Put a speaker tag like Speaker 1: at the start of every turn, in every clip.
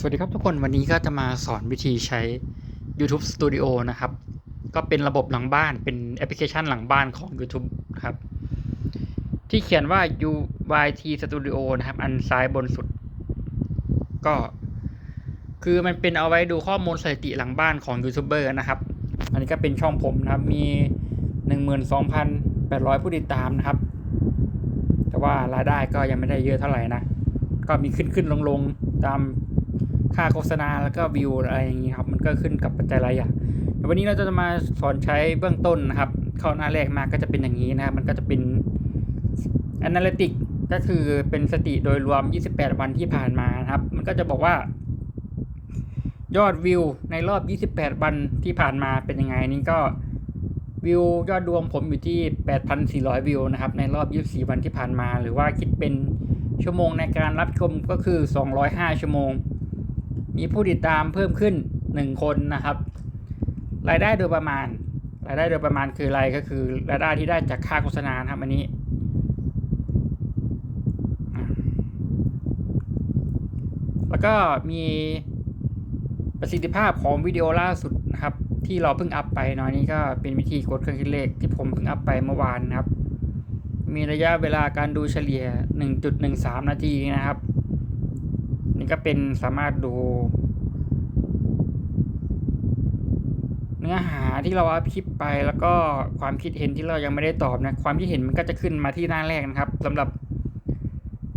Speaker 1: สวัสดีครับทุกคนวันนี้ก็จะมาสอนวิธีใช้ YouTube Studio นะครับ ก็เป็นระบบหลังบ้านเป็นแอปพลิเคชันหลังบ้านของ YouTube นะครับ ที่เขียนว่า UYT Studio นะครับ อันซ้ายบนสุด ก็ คือมันเป็นเอาไว้ดูข้อมูลสถิติหลังบ้านของยูทูบเบอร์นะครับ อันนี้ก็เป็นช่องผมนะครับ มี 12,800 ผู้ติดตามนะครับ แต่ว่ารายได้ก็ยังไม่ได้เยอะเท่าไหร่นะ ก็มีขึ้นขึ้นลงลงตาม ค่าโฆษณาแล้วก็วิวอะไรอย่างนี้ครับมันก็ขึ้นกับปัจจัยหลายอย่างวันนี้เราจะมาสอนใช้เบื้องต้นนะครับ เข้าหน้าแรกมาก็จะเป็นอย่างนี้นะครับ มันก็จะเป็น analytic ก็คือเป็นสติโดยรวม 28 วันที่ผ่านมานะครับ มันก็จะบอกว่า ยอดวิวในรอบ 28 วันที่ผ่านมาเป็นยังไงนี่ก็วิวยอดรวมผมอยู่ที่ 8,400 วิวนะครับ ในรอบ 24 วันที่ผ่านมา หรือว่าคิดเป็นชั่วโมงในการรับชมก็คือ 205 ชั่วโมง มีผู้ติดตามเพิ่มขึ้น 1 คนนะครับ รายได้โดยประมาณ รายได้โดยประมาณคืออะไรก็คือ รายได้ที่ได้จากค่าโฆษณานครับอันนี้แล้วก็มีประสิทธิภาพของวิดีโอล่าสุดนะครับ ที่เราเพิ่งอัพไปเนาะนี่ก็เป็นวิธีกดเครื่องคิดเลขที่ผมเพิ่งอัพไปเมื่อวานนะครับ มีระยะเวลาการดูเฉลี่ย 1.13 นาทีนะครับ นี่ก็เป็นสามารถดู เนื้อหาที่เราอัพคลิปไปแล้วก็ความคิดเห็นที่เรายังไม่ได้ตอบนะความคิดเห็นมันก็จะขึ้นมาที่หน้าแรกนะครับสำหรับ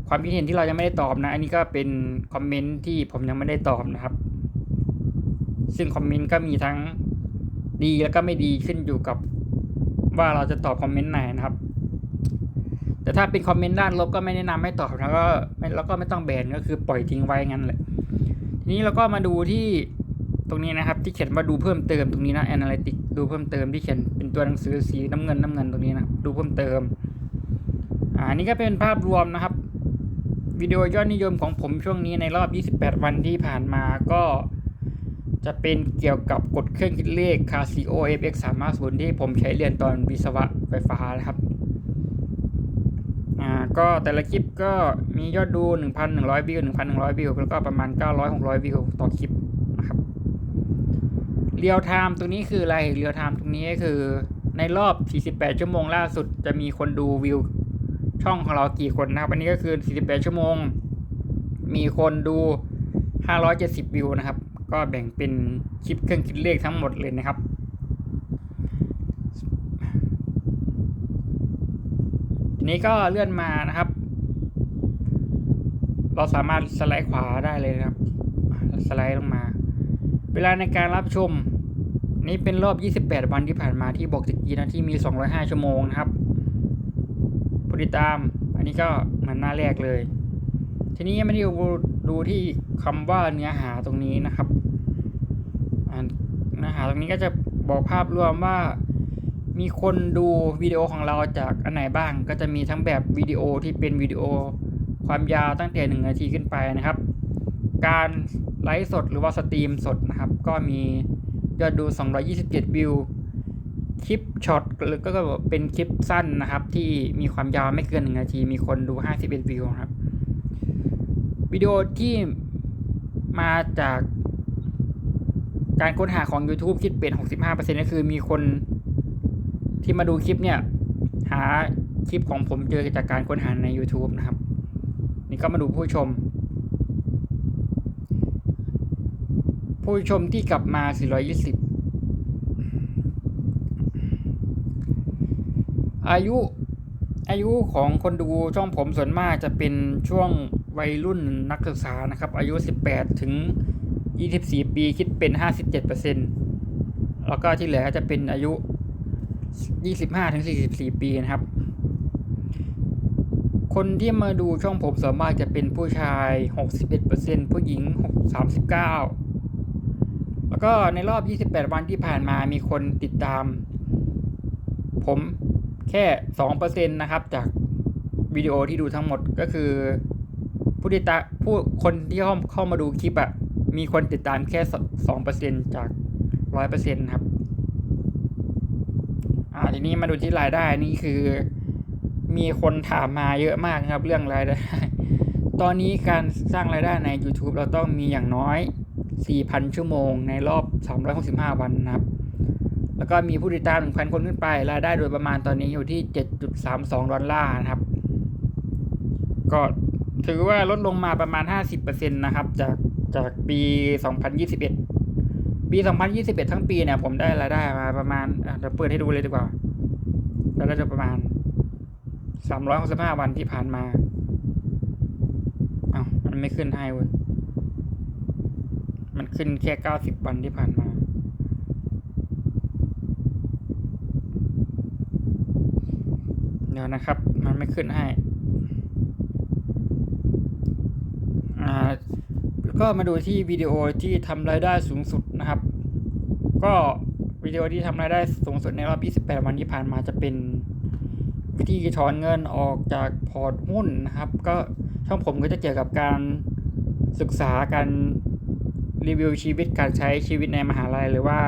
Speaker 1: ความคิดเห็นที่เรายังไม่ได้ตอบนะ อันนี้ก็เป็นคอมเมนต์ที่ผมยังไม่ได้ตอบนะครับ ซึ่งคอมเมนต์ก็มีทั้งดีแล้วก็ไม่ดีขึ้นอยู่กับว่าเราจะตอบคอมเมนต์ไหนนะครับ แต่ถ้าเป็นคอมเมนต์ด้านลบก็ไม่แนะนำให้ตอบแล้วก็แล้วก็ไม่ต้องแบนก็คือปล่อยทิ้งไว้งั้นแหละ ทีนี้เราก็มาดูที่ตรงนี้นะครับ ที่เขียนว่าดูเพิ่มเติมตรงนี้นะ analytic ดูเพิ่มเติมที่เขียนเป็นตัวหนังสือสีน้ำเงินน้ำเงินตรงนี้นะดูเพิ่มเติมอ่านี่ก็เป็นภาพรวมนะครับ วิดีโอยอดนิยมของผมช่วงนี้ในรอบ 28 วันที่ผ่านมาก็จะเป็นเกี่ยวกับกฎเครื่องคิดเลข Casio FX 350ที่ผมใช้เรียนตอนวิศวะไฟฟ้านะครับ อ่าก็แต่ละคลิปก็มียอดดู 1,100 วิว 1,100 วิว แล้วก็ประมาณ 900 600 วิวต่อคลิปนะครับเรียลไทม์ตรงนี้คืออะไรเรียลไทม์ตรงนี้ก็คือในรอบ 48 ชั่วโมงล่าสุดจะมีคนดูวิวช่องของเรากี่คนนะครับ อันนี้ก็คือ 48 ชั่วโมง มีคนดู 570 วิวนะครับ ก็แบ่งเป็นคลิปเครื่องคิดเลขทั้งหมดเลยนะครับ ทีนี้ก็เลื่อนมานะครับ เราสามารถสไลด์ขวาได้เลยนะครับ สไลด์ลงมา เวลาในการรับชม นี้เป็นรอบ 28 วันที่ผ่านมาที่บอกตะกี้นะที่มี 205 ชั่วโมงนะครับผู้ติดตาม อันนี้ก็เหมือนหน้าแรกเลย ทีนี้ไม่ได้ดูดูที่คำว่าเนื้อหาตรงนี้นะครับเนื้อหาตรงนี้ก็จะบอกภาพรวมว่า มีคนดูวิดีโอของเราจากอันไหนบ้าง ก็จะมีทั้งแบบวิดีโอที่เป็นวิดีโอความยาวตั้งแต่หนึ่งนาทีขึ้นไปนะครับ การไลฟ์สดหรือว่าสตรีมสดนะครับ ก็มียอดดู 227 วิว คลิปช็อตหรือก็เป็นคลิปสั้นนะครับ ที่มีความยาวไม่เกินหนึ่งนาที มีคนดู 51 วิวนะครับ วิดีโอที่มาจากการค้นหาของ YouTube คิดเป็น 65%ก็คือมีคน ที่มาดูคลิปเนี่ย หาคลิปของผมเจอจากการค้นหาใน YouTube นะครับ นี่ก็มาดูผู้ชม ผู้ชมที่กลับมา 420 อายุอายุของคนดูช่องผมส่วนมากจะเป็นช่วงวัยรุ่นนักศึกษานะครับ อายุ 18 ถึง 24 ปีคิดเป็น 57%แล้วก็ที่เหลือจะเป็นอายุ 25ถึง44ปีนะครับ คนที่มาดูช่องผมส่วนมากจะเป็นผู้ชาย61%ผู้หญิง39แล้วก็ในรอบ28วันที่ผ่านมามีคนติดตาม ผมแค่2%นะครับ จากวิดีโอที่ดูทั้งหมดก็คือ ผู้ติดตามผู้คนที่เข้าเข้ามาดูคลิปอะมีคนติดตามแค่2%จาก100%ครับ ทีนี้มาดูที่รายได้นี่คือ มีคนถามมาเยอะมากนะครับ เรื่องรายได้ ตอนนี้การสร้างรายได้ใน YouTube เราต้องมีอย่างน้อย 4,000 ชั่วโมง ในรอบ 365 วันนะครับ แล้วก็มีผู้ติดตาม 1,000 คนขึ้นไป รายได้โดยประมาณตอนนี้อยู่ที่ 7.32 ดอลลาร์นะครับ ก็ถือว่าลดลงมาประมาณ 50%นะครับ จากจากปี 2021 ปี 2021 ทั้งปีเนี่ยผมได้รายได้มาประมาณอะเดี๋ยวเปิดให้ดูเลยดีกว่ารายได้โดยประมาณ 365 วันที่ผ่านมาเอ้ามันไม่ขึ้นให้เว้ย มันขึ้นแค่ 90 วันที่ผ่านมา เดี๋ยวนะครับ มันไม่ขึ้นให้ อ่า ก็มาดูที่วิดีโอที่ทำรายได้สูงสุดนะครับ ก็วิดีโอที่ทำรายได้สูงสุดในรอบ 28 วันที่ผ่านมาจะเป็นวิธีถอนเงินออกจากพอร์ตหุ้นนะครับ ก็ช่องผมก็จะเกี่ยวกับการศึกษาการรีวิวชีวิตการใช้ชีวิตในมหาลัยหรือว่า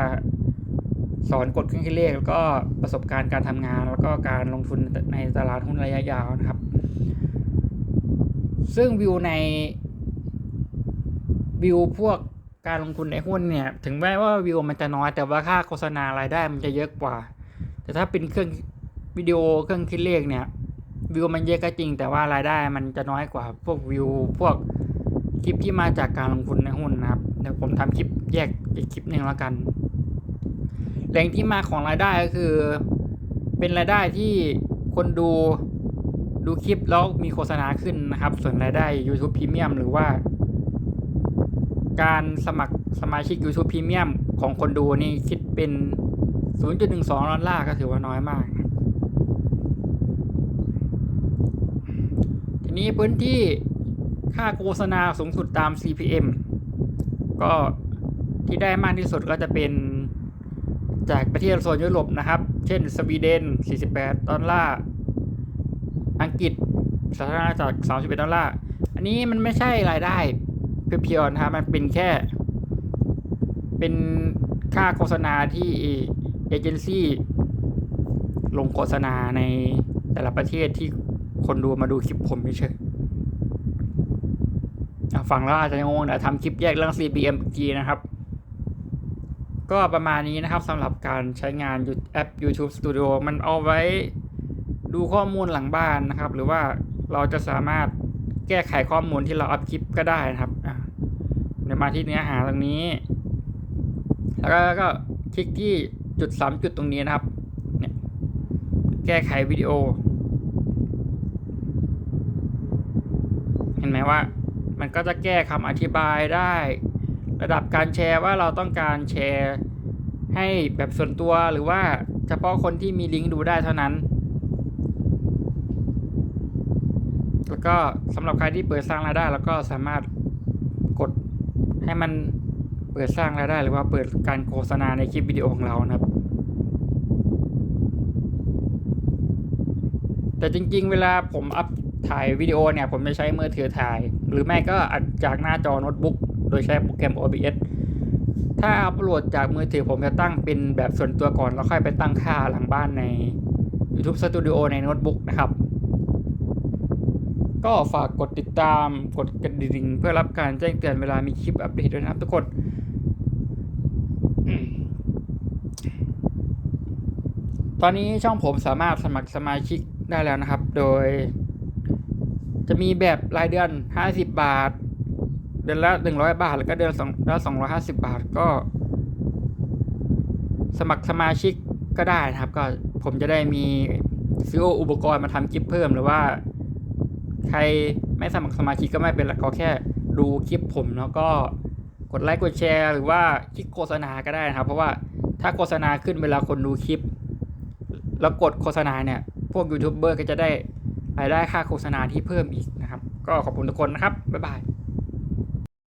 Speaker 1: สอนกฎเครื่องคิดเลขแล้วก็ประสบการณ์การทำงาน แล้วก็การลงทุนในตลาดหุ้นระยะยาวนะครับ ซึ่งวิวใน วิวพวกการลงทุนในหุ้นเนี่ย ถึงแม้ว่าวิวมันจะน้อยแต่ว่าค่าโฆษณารายได้มันจะเยอะกว่า แต่ถ้าเป็นเครื่องวิดีโอเครื่องคิดเลขเนี่ย วิวมันเยอะก็จริง แต่ว่ารายได้มันจะน้อยกว่า พวกวิวพวกคลิปที่มาจากการลงทุนในหุ้นนะครับเดี๋ยวผมทำคลิปแยกอีกคลิปหนึ่งแล้วกัน แหล่งที่มาของรายได้ก็คือ เป็นรายได้ที่คนดูดูคลิปแล้วมีโฆษณาขึ้นนะครับ ส่วนรายได้ YouTube Premium หรือว่า การสมัครสมาชิก YouTube Premium ของคนดูนี่คิดเป็น 0.12ดอลลาร์ก็ถือว่าน้อยมาก ทีนี้พื้นที่ค่าโฆษณาสูงสุดตาม CPM ก็ที่ได้มากที่สุดก็จะเป็นจากประเทศโซนยุโรปนะครับ เช่น สวีเดน 48 ดอลลาร์ อังกฤษสาธารณจักร31 ดอลลาร์ อันนี้มันไม่ใช่รายได้ เพียวๆนะครับมันเป็นแค่ เป็นค่าโฆษณาที่เอเจนซี่ลงโฆษณาในแต่ละประเทศที่คนดูมาดูคลิปผมไม่เฉยอะฟังแล้วอาจจะงงเดี๋ยวทำคลิปแยกเรื่อง CPM อีกทีนะครับ ก็ประมาณนี้นะครับสำหรับการใช้งานแอป YouTube Studio มันเอาไว้ดูข้อมูลหลังบ้านนะครับ หรือว่าเราจะสามารถแก้ไขข้อมูลที่เราอัพคลิปก็ได้นะครับอะ เดี๋ยวมาที่เนื้อหาตรงนี้ แล้วก็ก็คลิกที่จุดสามจุดตรงนี้นะครับ เนี่ย แก้ไขวิดีโอ เห็นไหมว่า มันก็จะแก้คำอธิบายได้ ระดับการแชร์ว่าเราต้องการแชร์ให้แบบส่วนตัวหรือว่าเฉพาะคนที่มีลิงก์ดูได้เท่านั้น แล้วก็สำหรับใครที่เปิดสร้างรายได้ แล้วก็สามารถ ให้มันเปิดสร้างรายได้หรือว่าเปิดการโฆษณาในคลิปวิดีโอของเรานะครับ แต่จริงๆ เวลาผมอัพถ่ายวิดีโอเนี่ย ผมจะใช้มือถือถ่าย หรือไม่ก็อัดจากหน้าจอโน้ตบุ๊กโดยใช้โปรแกรม OBS ถ้าอัปโหลดจากมือถือผมจะตั้งเป็นแบบส่วนตัวก่อน แล้วค่อยไปตั้งค่าหลังบ้านใน YouTube Studio ในโน้ตบุ๊กนะครับ ก็ฝากกดติดตามกดกระดิ่งเพื่อรับการแจ้งเตือนเวลามีคลิปอัปเดตด้วยนะครับทุกคนตอนนี้ช่องผมสามารถสมัครสมาชิกได้แล้วนะครับ โดย จะมีแบบรายเดือน 50 บาท เดือนละ 100 บาท แล้วก็เดือนละ250 บาทก็ สมัครสมาชิกก็ได้นะครับ ก็ผมจะได้มีซื้ออุปกรณ์มาทำคลิปเพิ่มหรือว่า ใครไม่สมัครสมาชิกก็ไม่เป็นไรก็แค่ดูคลิปผมแล้วก็กดไลค์กดแชร์หรือว่าคลิกโฆษณาก็ได้นะครับ เพราะว่าถ้าโฆษณาขึ้นเวลาคนดูคลิป แล้วกดโฆษณาเนี่ย พวกยูทูบเบอร์ก็จะได้รายได้ค่าโฆษณาที่เพิ่มอีกนะครับ ก็ขอบคุณทุกคนนะครับ บ๊ายบาย